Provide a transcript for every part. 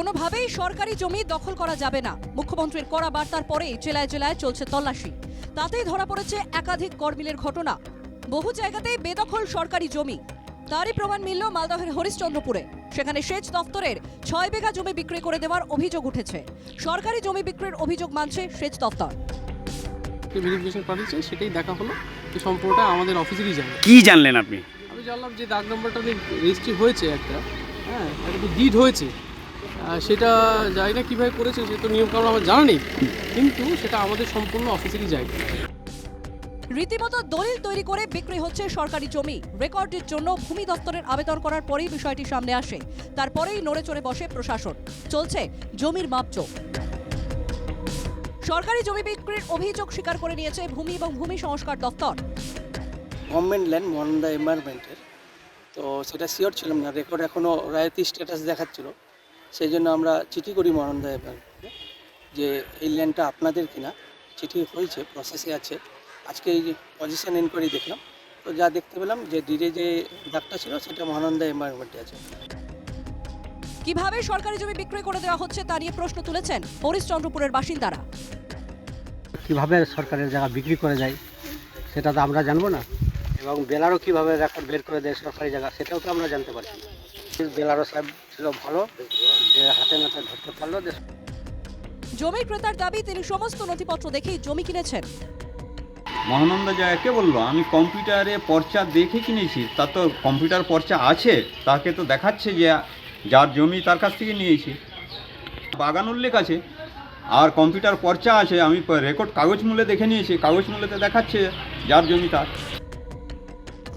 কোনোভাবেই সরকারি জমি দখল করা যাবে না। মুখ্যমন্ত্রীর কড়া বার্তার পরেই জেলায় জেলায় চলছে তল্লাশি। তাতেই ধরা পড়েছে একাধিক গরমিলের ঘটনা। বহু জায়গাতেই বেদখল সরকারি জমি। তারই প্রমাণ মিলল মালদহের হরিশ্চন্দ্রপুরে। সেখানে সেচ দফতরের ছয় বিঘা জমি বিক্রি করে দেওয়ার অভিযোগ উঠেছে। সরকারি জমি বিক্রির অভিযোগ মানছে সেচ দফতর। ভেরিফিকেশন পাঠিয়েছে সেটাই দেখা হলো। যে সম্পূর্ণটা আমাদের অফিসেরই কি জানলেন আপনি? আমি জানলাম যে দাগ নম্বরটা রেজিস্ট্রি হয়েছে একটা। হ্যাঁ একটা ডিড হয়েছে। সেটা জানি না কীভাবে করেছে সে তো নিয়মকানুন আমার জানা নেই। কিন্তু সেটা আমাদের সম্পূর্ণ অফিসেরই জায়গা রীতিমতো দলিল তৈরি করে বিক্রি হচ্ছে সরকারি জমি। রেকর্ডের জন্য ভূমি দপ্তরের আবেদন করার পরেই বিষয়টি সামনে আসে। তারপরেই নড়ে চড়ে বসে প্রশাসন। চলছে জমির মাপজোক। সরকারি জমি বিক্রির অভিযোগ স্বীকার করে নিয়েছে ভূমি এবং ভূমি সংস্কার দপ্তর। গভর্নমেন্ট ল্যান্ড মহানন্দা এনভায়রনমেন্টের তো সেটা শিওর ছিলাম না। রেকর্ড এখনও রায়তি স্ট্যাটাস দেখাচ্ছিল। সেই জন্য আমরা চিঠি করি মহানন্দা এনভায়রনমেন্টে যে এই ল্যান্ডটা আপনাদের কিনা চিঠি হয়েছে প্রসেসে আছে। আজকে এই যে পজিশন এনকোয়ারি দেখলাম তো যা দেখতে পেলাম যে ডিডে যে দাগটা ছিল সেটা মহানন্দা এনভায়রনমেন্টে আছে। কীভাবে সরকারি জমি বিক্রয় করে দেওয়া হচ্ছে তা নিয়ে প্রশ্ন তুলেছেন হরিশ্চন্দ্রপুরের বাসিন্দারা। কীভাবে সরকারের জায়গা বিক্রি করে যায় সেটা তো আমরা জানব না এবং বেলারও কীভাবে রেকর্ড বের করে দেয় সরকারি জায়গা সেটাও তো আমরা জানতে পারছি না। সাহেব ছিল ভালো যে হাতে নাতে ধরতে পারল জমি ক্রেতার দাবি তিনি সমস্ত নথিপত্র দেখেই জমি কিনেছেন। মহানন্দ জায়গাকে বলল? আমি কম্পিউটারে পর্চা দেখে কিনেছি তার তো কম্পিউটার পর্চা আছে তাকে তো দেখাচ্ছে যে যার জমি তার কাছ থেকে নিয়েছি। বাগান উল্লেখ আছে আর কম্পিউটার পর্চা আছে আমি রেকর্ড কাগজ মূল্যে দেখে নিয়েছি কাগজ মূল্যতে দেখাচ্ছে যার জমি তার।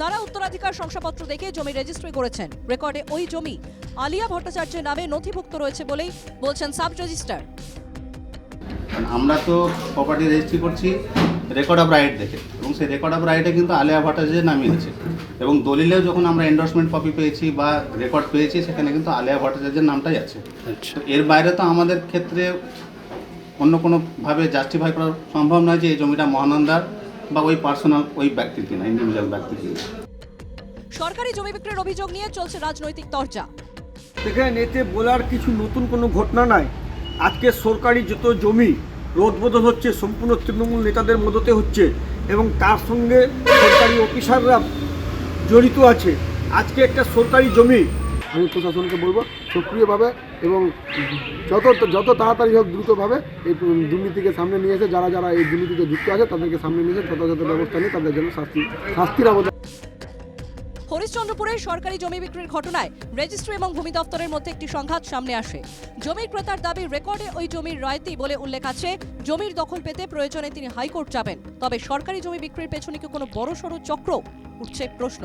তারা উত্তরাধিকার শংসাপত্র দেখে জমি রেজিস্ট্রি করেছেন। রেকর্ডে ওই জমি আলিয়া ভট্টাচার্যের নামে নথিভুক্ত রয়েছে বলেই বলছেন সাব রেজিস্ট্রার। আমরা তো প্রপার্টি রেজিস্ট্রি করছি রেকর্ড অফ রাইট দেখে। এবং সেই রেকর্ড অফ রাইটে কিন্তু আলিয়া ভট্টাচার্যের নামই আছে। এবং দলিলেও যখন আমরা এন্ডোর্সমেন্ট কপি পেয়েছি বা রেকর্ড পেয়েছি সেখানে কিন্তু আলিয়া ভট্টাচার্যের নামটাই আছে। এর বাইরে তো আমাদের ক্ষেত্রে অন্য কোনোভাবে জাস্টিফাই করা সম্ভব নয় যে এই জমিটা মহানন্দার। বা ওই পার্সোনাল ওই ব্যক্তির কিনা ইন্ডিভিজুয়াল ব্যক্তির কিনা সরকারি জমি বিক্রির অভিযোগ নিয়ে চলছে রাজনৈতিক তরজা। এখানে এতে বলার কিছু নতুন কোনো ঘটনা নাই। আজকে সরকারি যত জমি রোদবদল হচ্ছে সম্পূর্ণ তৃণমূল নেতাদের মদতে হচ্ছে এবং তার সঙ্গে সরকারি অফিসাররা জড়িত আছে। আজকে একটা সরকারি জমি আমি প্রশাসনকে বলব সক্রিয়ভাবে এবং যত যত তাড়াতাড়ি হোক দ্রুতভাবে এই দুর্নীতিকে সামনে নিয়ে এসে যারা যারা এই দুর্নীতিতে যুক্ত আছে তাদেরকে সামনে নিয়ে এসে যথাযথ ব্যবস্থা নিয়ে তাদের জন্য শাস্তি শাস্তির আবেদন হরিশ্চন্দ্রপুরে সরকারি জমি বিক্রির ঘটনায় রেজিস্ট্রি এবং ভূমি দপ্তরের মধ্যে একটি সংঘাত সামনে আসে। জমির ক্রেতার দাবি, রেকর্ডে ওই জমির রয়তি বলে উল্লেখ আছে। জমির দখল পেতে প্রয়োজনে তিনি হাইকোর্ট যাবেন। তবে সরকারি জমি বিক্রির পেছনে কি কোনো বড়সড় চক্র? উঠছে প্রশ্ন।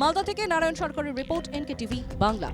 মালদা থেকে নারায়ণ সরকারের রিপোর্ট এনকে টিভি বাংলা।